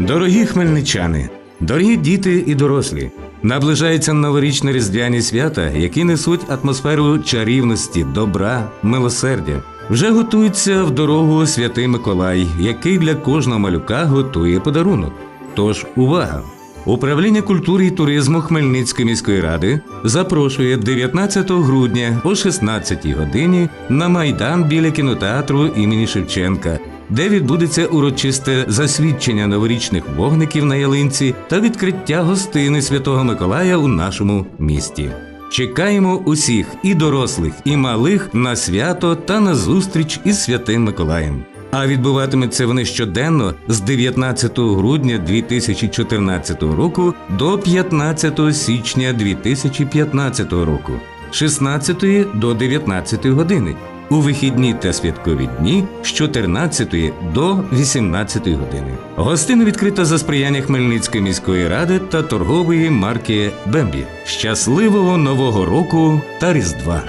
Дорогі хмельничани, дорогі діти і дорослі, наближаються новорічні різдвяні свята, які несуть атмосферу чарівності, добра, милосердя. Вже готується в дорогу святий Миколай, який для кожного малюка готує подарунок. Тож увага! Управління культури і туризму Хмельницької міської ради запрошує 19 грудня о 16 годині на майдан біля кінотеатру імені Шевченка, де відбудеться урочисте засвідчення новорічних вогників на ялинці та відкриття гостини Святого Миколая у нашому місті. Чекаємо усіх і дорослих, і малих на свято та на зустріч із святим Миколаєм. А відбуватиметься вони щоденно з 19 грудня 2014 року до 15 січня 2015 року, з 16 до 19 години, у вихідні та святкові дні з 14 до 18 години. Гостина відкрита за сприяння Хмельницької міської ради та торгової марки Бембі. Щасливого нового року та Різдва!